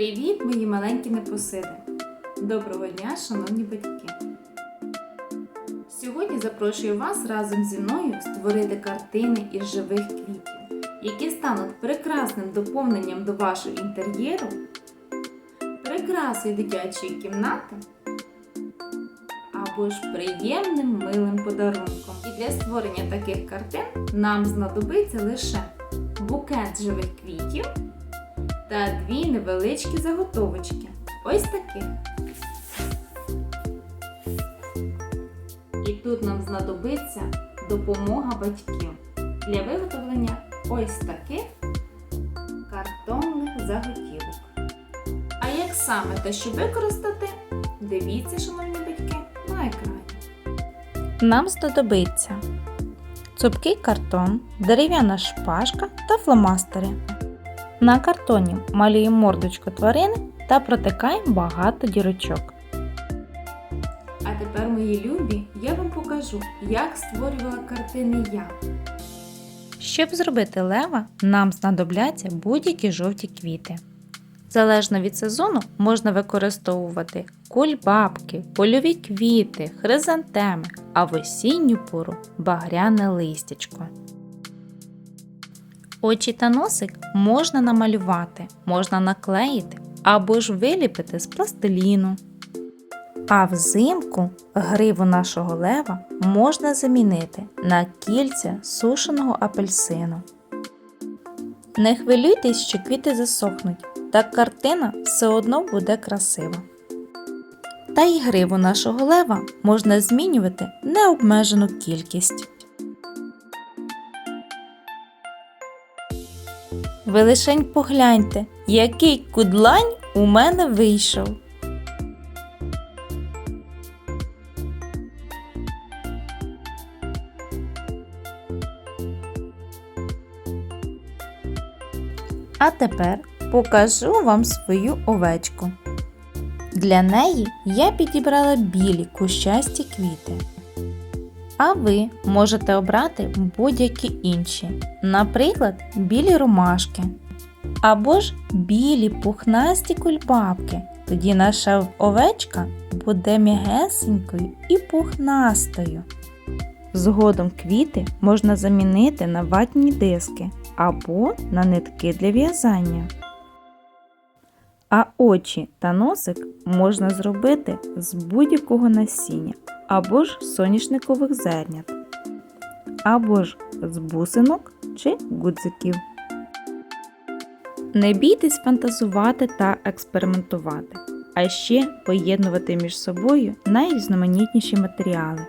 Привіт, мої маленькі непосиди! Доброго дня, шановні батьки! Сьогодні запрошую вас разом зі мною створити картини із живих квітів, які стануть прекрасним доповненням до вашого інтер'єру, прикрасою дитячої кімнати або ж приємним милим подарунком. І для створення таких картин нам знадобиться лише букет живих квітів та дві невеличкі заготовочки. Ось таких. І тут нам знадобиться допомога батьків для виготовлення ось таких картонних заготівок. А як саме та що використати, дивіться, шановні батьки, на екрані. Нам знадобиться цупкий картон, дерев'яна шпажка та фломастери. На картоні малюємо мордочку тварини та протикаємо багато дірочок. А тепер, мої любі, я вам покажу, як створювала картини я. Щоб зробити лева, нам знадобляться будь-які жовті квіти. Залежно від сезону можна використовувати кульбабки, польові квіти, хризантеми, а в осінню пору багряне листячко. Очі та носик можна намалювати, можна наклеїти або ж виліпити з пластиліну. А взимку гриву нашого лева можна замінити на кільця сушеного апельсину. Не хвилюйтесь, що квіти засохнуть, так картина все одно буде красива. Та й гриву нашого лева можна змінювати необмежену кількість. Ви лишень погляньте, який кудлань у мене вийшов. А тепер покажу вам свою овечку. Для неї я підібрала білі кущасті квіти. А ви можете обрати будь-які інші, наприклад, білі ромашки. Або ж білі пухнасті кульбабки. Тоді наша овечка буде м'ягесенькою і пухнастою. Згодом квіти можна замінити на ватні диски або на нитки для в'язання. А очі та носик можна зробити з будь-якого насіння або ж соняшникових зернят, або ж з бусинок чи гудзиків. Не бійтесь фантазувати та експериментувати, а ще поєднувати між собою найрізноманітніші матеріали.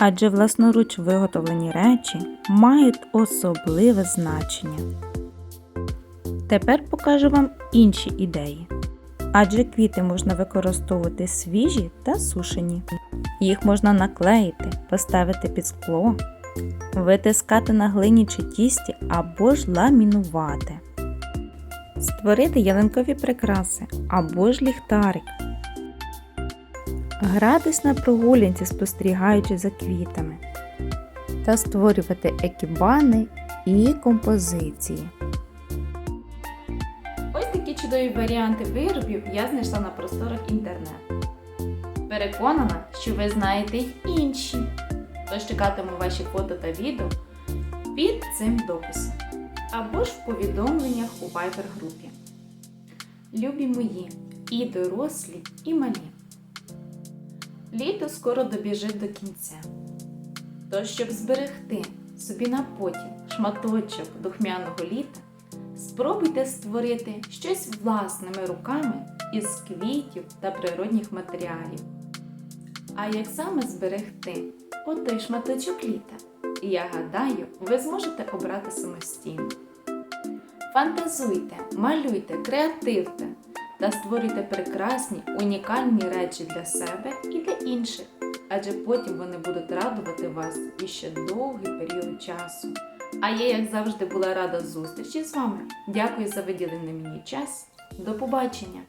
Адже власноруч виготовлені речі мають особливе значення. Тепер покажу вам інші ідеї. Адже квіти можна використовувати свіжі та сушені. Їх можна наклеїти, поставити під скло, витискати на глині чи тісті або ж ламінувати, створити ялинкові прикраси або ж ліхтарик, гратись на прогулянці, спостерігаючи за квітами, та створювати екібани і композиції. Чудові варіанти виробів я знайшла на просторах інтернету. Переконана, що ви знаєте й інші. Тож чекатиму ваші фото та відео під цим дописом або ж в повідомленнях у Viber групі. Любі мої, і дорослі, і малі. Літо скоро добіжить до кінця. Тож, щоб зберегти собі на потім шматочок духмяного літа, спробуйте створити щось власними руками із квітів та природних матеріалів. А як саме зберегти отой шматочок літа? Я гадаю, ви зможете обрати самостійно. Фантазуйте, малюйте, креативте та створюйте прекрасні, унікальні речі для себе і для інших, адже потім вони будуть радувати вас іще довгий період часу. А я, як завжди, була рада зустрічі з вами. Дякую за виділений мені час. До побачення!